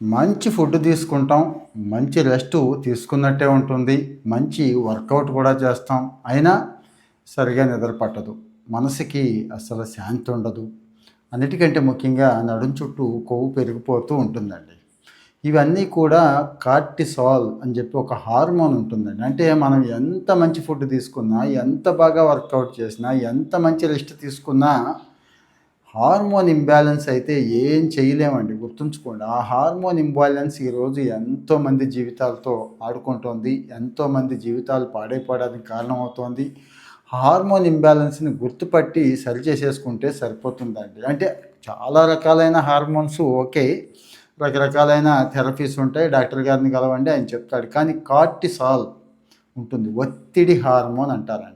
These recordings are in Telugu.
మంచి ఫుడ్ తీసుకుంటాం మంచి రెస్ట్ తీసుకున్నట్టే ఉంటుంది మంచి వర్కౌట్ కూడా చేస్తాం. అయినా సరిగా నిద్ర పట్టదు మనసుకి అసలు శాంతి ఉండదు. అన్నిటికంటే ముఖ్యంగా నడుం చుట్టూ కొవ్వు పెరిగిపోతూ ఉంటుందండి. ఇవన్నీ కూడా కార్టిసాల్ అని చెప్పి ఒక హార్మోన్ ఉంటుందండి. అంటే మనం ఎంత మంచి ఫుడ్ తీసుకున్నా ఎంత బాగా వర్కౌట్ చేసినా ఎంత మంచి రెస్ట్ తీసుకున్నా హార్మోన్ ఇంబ్యాలెన్స్ అయితే ఏం చేయలేమండి గుర్తుంచుకోండి. ఆ హార్మోన్ ఇంబ్యాలెన్స్ ఈరోజు ఎంతోమంది జీవితాలతో ఆడుకుంటోంది ఎంతోమంది జీవితాలు పాడైపోవడానికి కారణమవుతోంది. హార్మోన్ ఇంబ్యాలెన్స్ని గుర్తుపట్టి సరి చేసేసుకుంటే సరిపోతుందండి. అంటే చాలా రకాలైన హార్మోన్స్ ఓకే రకరకాలైన థెరపీస్ ఉంటాయి డాక్టర్ గారిని కలవండి ఆయన చెప్తాడు. కానీ కార్టిసాల్ ఉంటుంది ఒత్తిడి హార్మోన్ అంటారండి.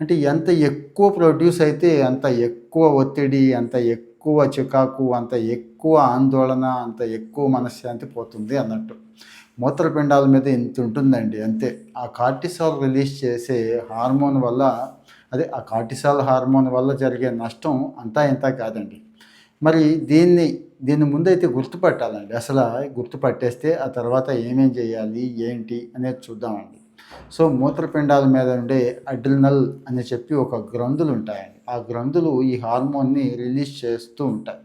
అంటే ఎంత ఎక్కువ ప్రొడ్యూస్ అయితే అంత ఎక్కువ ఎక్కువ ఒత్తిడి అంత ఎక్కువ చికాకు అంత ఎక్కువ ఆందోళన అంత ఎక్కువ మనశ్శాంతి పోతుంది అన్నట్టు. మూత్రపిండాల మీద ఇంత ఉంటుందండి అంతే. ఆ కార్టిసాల్ రిలీజ్ చేసే హార్మోన్ వల్ల అదే ఆ కార్టిసాల్ హార్మోన్ వల్ల జరిగే నష్టం అంతా ఇంత కాదండి. మరి దీన్ని దీన్ని ముందైతే గుర్తుపట్టాలండి. అసలు గుర్తుపట్టేస్తే ఆ తర్వాత ఏమేం చేయాలి ఏంటి అనేది చూద్దామండి. సో మూత్రపిండాల మీద ఉండే అడ్రినల్ అని చెప్పి ఒక గ్రంథులు ఉంటాయండి ఆ గ్రంథులు ఈ హార్మోన్ని రిలీజ్ చేస్తూ ఉంటాయి.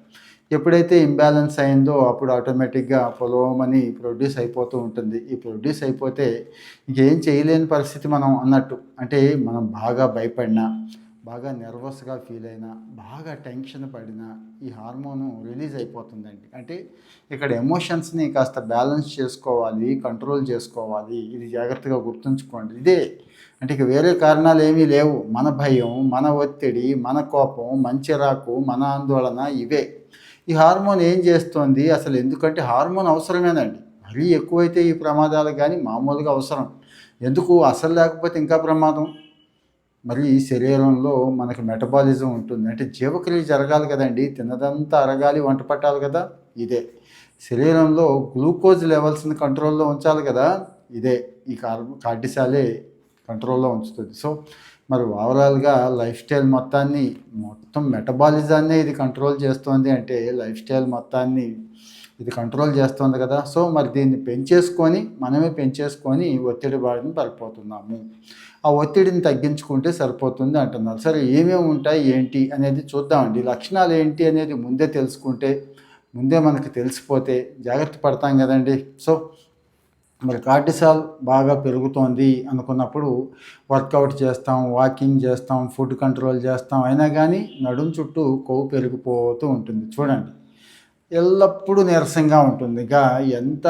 ఎప్పుడైతే ఇంబ్యాలెన్స్ అయిందో అప్పుడు ఆటోమేటిక్గా పొలోమని ప్రొడ్యూస్ అయిపోతూ ఉంటుంది. ఈ ప్రొడ్యూస్ అయిపోతే ఇంకేం చేయలేని పరిస్థితి మనం అన్నట్టు. అంటే మనం బాగా భయపడినా బాగా నర్వస్గా ఫీల్ అయినా బాగా టెన్షన్ పడినా ఈ హార్మోను రిలీజ్ అయిపోతుందండి. అంటే ఇక్కడ ఎమోషన్స్ని కాస్త బ్యాలెన్స్ చేసుకోవాలి కంట్రోల్ చేసుకోవాలి. ఇది జాగ్రత్తగా గుర్తుంచుకోండి. ఇదే. అంటే ఇక వేరే కారణాలు ఏమీ లేవు. మన భయం మన ఒత్తిడి మన కోపం మంచి రాకు మన ఆందోళన ఇవే. ఈ హార్మోన్ ఏం చేస్తోంది? అసలు ఎందుకంటే హార్మోన్ అవసరమేనండి. మరీ ఎక్కువైతే ఈ ప్రమాదాలు కానీ మామూలుగా అవసరం. ఎందుకు? అసలు లేకపోతే ఇంకా ప్రమాదం? మరి ఈ శరీరంలో మనకి మెటబాలిజం ఉంటుంది. అంటే జీవక్రియ జరగాలి కదండి. తిన్నదంతా అరగాలి వంట పట్టాలి కదా? ఇదే. శరీరంలో గ్లూకోజ్ లెవెల్స్ని కంట్రోల్లో ఉంచాలి కదా? ఇదే. ఈ కార్ కార్డిసాలే కంట్రోల్లో ఉంచుతుంది. సో మరి ఓవరాల్గా లైఫ్ స్టైల్ మొత్తాన్ని మొత్తం మెటబాలిజాన్ని ఇది కంట్రోల్ చేస్తుంది అంటే లైఫ్ స్టైల్ మొత్తాన్ని ఇది కంట్రోల్ చేస్తుంది కదా. సో మరి దీన్ని పెంచేసుకొని మనమే పెంచేసుకొని ఒత్తిడి బారిన పడిపోతున్నాము. ఆ ఒత్తిడిని తగ్గించుకుంటే సరిపోతుంది అంటున్నారు. సరే ఏమేమి ఉంటాయి ఏంటి అనేది చూద్దామండి. లక్షణాలు ఏంటి అనేది ముందే తెలుసుకుంటే ముందే మనకు తెలిసిపోతే జాగ్రత్త పడతాం కదండి. సో మరి కార్టిసాల్ బాగా పెరుగుతోంది అనుకున్నప్పుడు వర్కౌట్ చేస్తాం వాకింగ్ చేస్తాం ఫుడ్ కంట్రోల్ చేస్తాం. అయినా కానీ నడుం చుట్టూ కొవ్వు పెరిగిపోతూ ఉంటుంది. చూడండి. ఎల్లప్పుడూ నీరసంగా ఉంటుంది. ఇంకా ఎంత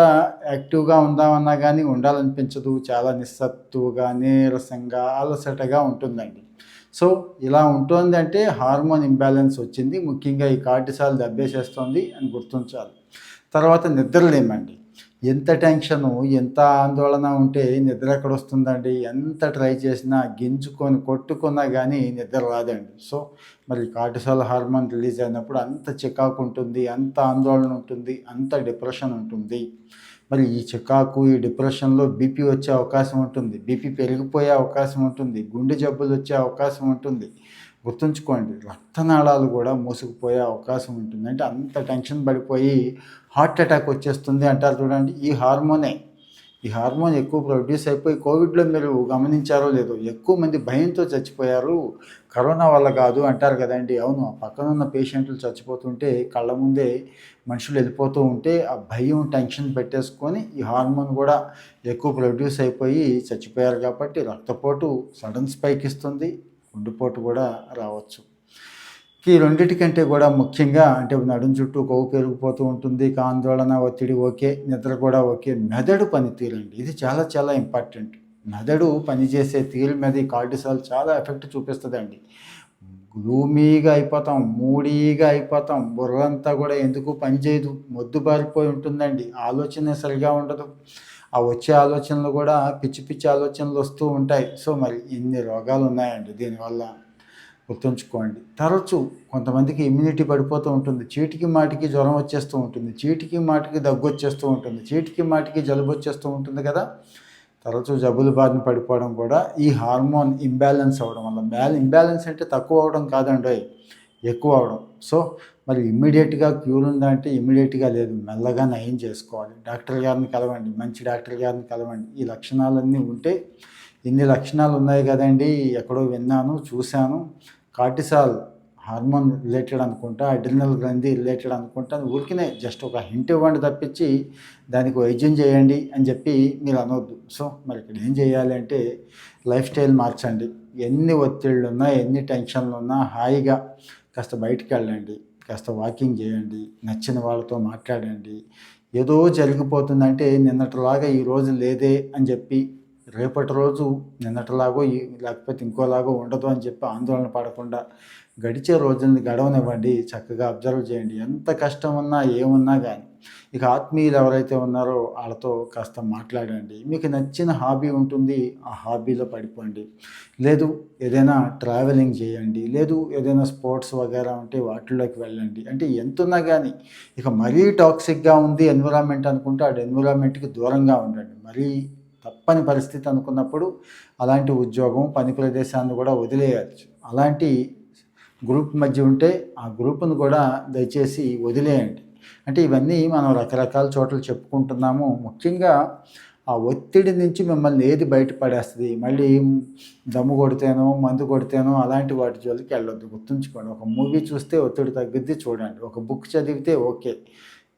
యాక్టివ్గా ఉందామన్నా కానీ ఉండాలనిపించదు. చాలా నిస్సత్తుగా నీరసంగా అలసటగా ఉంటుందండి. సో ఇలా ఉంటుంది అంటే హార్మోన్ ఇంబ్యాలెన్స్ వచ్చింది. ముఖ్యంగా ఈ కార్టిసాల్ దెబ్బేసేస్తుంది అని గుర్తించాలి. తర్వాత నిద్రలేమండి. ఎంత టెన్షను ఎంత ఆందోళన ఉంటే నిద్ర ఎక్కడ వస్తుందండి ఎంత ట్రై చేసినా గింజుకొని కొట్టుకున్నా కానీ నిద్ర రాదండి. సో మరి కార్టిసాల్ హార్మోన్ రిలీజ్ అయినప్పుడు అంత చికాకు ఉంటుంది అంత ఆందోళన ఉంటుంది అంత డిప్రెషన్ ఉంటుంది. మరి ఈ చికాకు ఈ డిప్రెషన్లో బీపీ వచ్చే అవకాశం ఉంటుంది. బీపీ పెరిగిపోయే అవకాశం ఉంటుంది. గుండె జబ్బులు వచ్చే అవకాశం ఉంటుంది. గుర్తుంచుకోండి రక్తనాళాలు కూడా మూసుకుపోయే అవకాశం ఉంటుంది. అంటే అంత టెన్షన్ పడిపోయి హార్ట్ అటాక్ వచ్చేస్తుంది అంటారు చూడండి. ఈ హార్మోనే ఈ హార్మోన్ ఎక్కువ ప్రొడ్యూస్ అయిపోయి కోవిడ్లో మీరు గమనించారో లేదో ఎక్కువ మంది భయంతో చచ్చిపోయారు. కరోనా వల్ల కాదు అంటారు కదండి. అవును ఆ పక్కన ఉన్న పేషెంట్లు చచ్చిపోతుంటే కళ్ళ ముందే మనుషులు వెళ్ళిపోతూ ఉంటే ఆ భయం టెన్షన్ పెట్టేసుకొని ఈ హార్మోన్ కూడా ఎక్కువ ప్రొడ్యూస్ అయిపోయి చచ్చిపోయారు కాబట్టి రక్తపోటు సడన్ స్పైక్ ఇస్తుంది. గుండెపోటు కూడా రావచ్చు. ఈ రెండింటికంటే కూడా ముఖ్యంగా అంటే నడుం చుట్టూ కొవ్వు పెరిగిపోతూ ఉంటుంది. ఆందోళన ఒత్తిడి ఓకే. నిద్ర కూడా ఓకే. మెదడు పనితీరు అండి ఇది చాలా చాలా ఇంపార్టెంట్. మెదడు పనిచేసే తీరు మీద ఈ కార్డిసాల్ చాలా ఎఫెక్ట్ చూపిస్తుందండి. గ్లూమీగా అయిపోతాం మూడీగా అయిపోతాం. బుర్రంతా కూడా ఎందుకు పనిచేయదు మొద్దుబారిపోయి ఉంటుందండి. ఆలోచన సరిగా ఉండదు. ఆ వచ్చే ఆలోచనలు కూడా పిచ్చి పిచ్చి ఆలోచనలు వస్తూ ఉంటాయి. సో మరి ఇన్ని రోగాలు ఉన్నాయండి దీనివల్ల? గుర్తుంచుకోండి. తరచు కొంతమందికి ఇమ్యూనిటీ పడిపోతూ ఉంటుంది. చీటికి మాటికి జ్వరం వచ్చేస్తూ ఉంటుంది. చీటికి మాటికి దగ్గు వచ్చేస్తూ ఉంటుంది. చీటికి మాటికి జలుబు వచ్చేస్తూ ఉంటుంది కదా? తరచూ జబ్బులు బారిన పడిపోవడం కూడా ఈ హార్మోన్ ఇంబ్యాలెన్స్ అవ్వడం వల్ల. బ్యాల ఇంబ్యాలెన్స్ అంటే తక్కువ అవడం కాదండి ఎక్కువ అవడం. సో మరి ఇమ్మీడియట్గా క్యూర్ ఉందంటే ఇమ్మీడియట్గా లేదు. మెల్లగా నయం చేసుకోవాలి. డాక్టర్ గారిని కలవండి మంచి డాక్టర్ గారిని కలవండి. ఈ లక్షణాలన్నీ ఉంటే ఇన్ని లక్షణాలు ఉన్నాయి కదండి ఎక్కడో విన్నాను చూశాను. కార్టిసాల్ హార్మోన్ రిలేటెడ్ అనుకుంటా అడ్రినల్ గ్రంథి రిలేటెడ్ అనుకుంటా ఊరికినే జస్ట్ ఒక హింట్ ఇవ్వండి తప్పించి దానికి వైద్యం చేయండి అని చెప్పి మీరు అనొద్దు. సో మరి ఇక్కడ ఏం చేయాలి అంటే లైఫ్ స్టైల్ మార్చండి. ఎన్ని ఒత్తిళ్ళు ఉన్నా ఎన్ని టెన్షన్లు ఉన్నా హాయిగా కాస్త బయటికి వెళ్ళండి. కాస్త వాకింగ్ చేయండి. నచ్చిన వాళ్ళతో మాట్లాడండి. ఏదో జరిగిపోతుందంటే నిన్నటిలాగా ఈ రోజు లేదే అని చెప్పి రేపటి రోజు నిన్నటిలాగో లేకపోతే ఇంకోలాగో ఉండదు అని చెప్పి ఆందోళన పడకుండా గడిచే రోజుల్ని గడవనివ్వండి. చక్కగా అబ్జర్వ్ చేయండి. ఎంత కష్టం ఉన్నా ఏమున్నా కానీ ఇక ఆత్మీయులు ఎవరైతే ఉన్నారో వాళ్ళతో కాస్త మాట్లాడండి. మీకు నచ్చిన హాబీ ఉంటుంది ఆ హాబీలో పడిపోండి. లేదు ఏదైనా ట్రావెలింగ్ చేయండి. లేదు ఏదైనా స్పోర్ట్స్ వగేరా ఉంటే వాటిల్లోకి వెళ్ళండి. అంటే ఎంతున్నా కానీ ఇక మరీ టాక్సిక్గా ఉంది ఎన్విరాన్మెంట్ అనుకుంటే ఆ ఎన్విరాన్మెంట్కి దూరంగా ఉండండి. మరీ తప్పని పరిస్థితి అనుకున్నప్పుడు అలాంటి ఉద్యోగం పని ప్రదేశాన్ని కూడా వదిలేయచ్చు. అలాంటి గ్రూప్ మధ్య ఉంటే ఆ గ్రూప్ను కూడా దయచేసి వదిలేయండి. అంటే ఇవన్నీ మనం రకరకాల చోట్ల చెప్పుకుంటున్నాము. ముఖ్యంగా ఆ ఒత్తిడి నుంచి మిమ్మల్ని ఏది బయటపడేస్తుంది? మళ్ళీ దమ్ము కొడితేనో మందు కొడితేనో అలాంటి వాటి జోలికి వెళ్ళొద్దు. గుర్తుంచుకోండి ఒక మూవీ చూస్తే ఒత్తిడి తగ్గుద్ది చూడండి. ఒక బుక్ చదివితే ఓకే.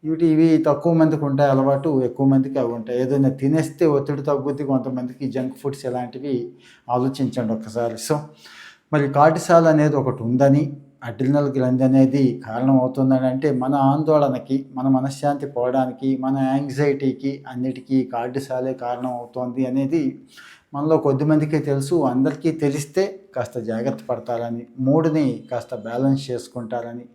ఇవి ఇవి తక్కువ మందికి ఉంటాయి అలవాటు ఎక్కువ మందికి అవి ఉంటాయి. ఏదైనా తినేస్తే ఒత్తిడి తగ్గుద్ది కొంతమందికి జంక్ ఫుడ్స్ ఇలాంటివి ఆలోచించండి ఒకసారి సో మరి కాటిసాల అనేది ఒకటి ఉందని అడ్రినల్ గ్రంథి అనేది కారణం అవుతుందని అంటే మన ఆందోళనకి మన మనశ్శాంతి పోవడానికి మన యాంగ్జైటీకి అన్నిటికీ కార్టిసాలే కారణం అవుతోంది అనేది మనలో కొద్దిమందికే తెలుసు అందరికీ తెలిస్తే కాస్త జాగ్రత్త పడతారని మూడుని కాస్త బ్యాలెన్స్ చేసుకుంటారని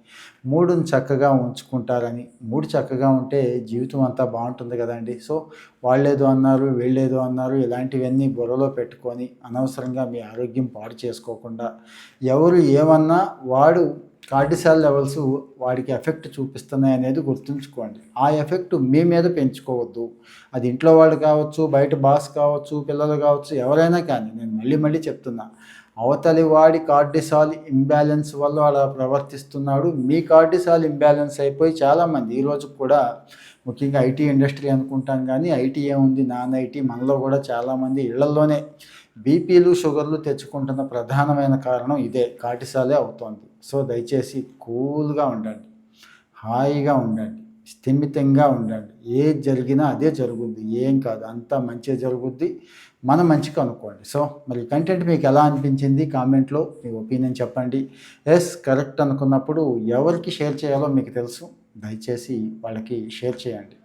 మూడుని చక్కగా ఉంచుకుంటారని మూడు చక్కగా ఉంటే జీవితం అంతా బాగుంటుంది కదండి. సో వాళ్ళేదో అన్నారు వీళ్ళేదో అన్నారు ఇలాంటివన్నీ బుర్రలో పెట్టుకొని అనవసరంగా మీ ఆరోగ్యం పాడు చేసుకోకుండా ఎవరు ఏమన్నా వాడు కార్టిసాల్ లెవెల్స్ వాడికి ఎఫెక్ట్ చూపిస్తున్నాయి అనేది గుర్తుంచుకోండి. ఆ ఎఫెక్ట్ మీ మీద పెంచుకోవద్దు. అది ఇంట్లో వాళ్ళు కావచ్చు బయట బాస్ కావచ్చు పిల్లలు కావచ్చు ఎవరైనా కానీ నేను మళ్ళీ మళ్ళీ చెప్తున్నా. అవతలి వాడి కార్డిసాల్ ఇంబ్యాలెన్స్ వల్ల అలా ప్రవర్తిస్తున్నాడు. మీ కార్డిసాల్ ఇంబ్యాలెన్స్ అయిపోయి చాలామంది ఈరోజు కూడా ముఖ్యంగా ఐటీ ఇండస్ట్రీ అనుకుంటాం కానీ ఐటీ ఏముంది? నాన్ ఐటీ మనలో కూడా చాలామంది ఇళ్ళలోనే బీపీలు షుగర్లు తెచ్చుకుంటున్న ప్రధానమైన కారణం ఇదే. కార్టిసాలే అవుతోంది. సో దయచేసి కూల్గా ఉండండి. హాయిగా ఉండండి. స్థిమితంగా ఉండండి. ఏది జరిగినా అదే జరుగుద్ది. ఏం కాదు. అంతా మంచిగా జరుగుద్ది. మనం మంచిగా అనుకోండి సో మరి కంటెంట్ మీకు ఎలా అనిపించింది? కామెంట్లో మీ ఒపీనియన్ చెప్పండి. ఎస్ కరెక్ట్ అనుకున్నప్పుడు ఎవరికి షేర్ చేయాలో మీకు తెలుసు. దయచేసి వాళ్ళకి షేర్ చేయండి.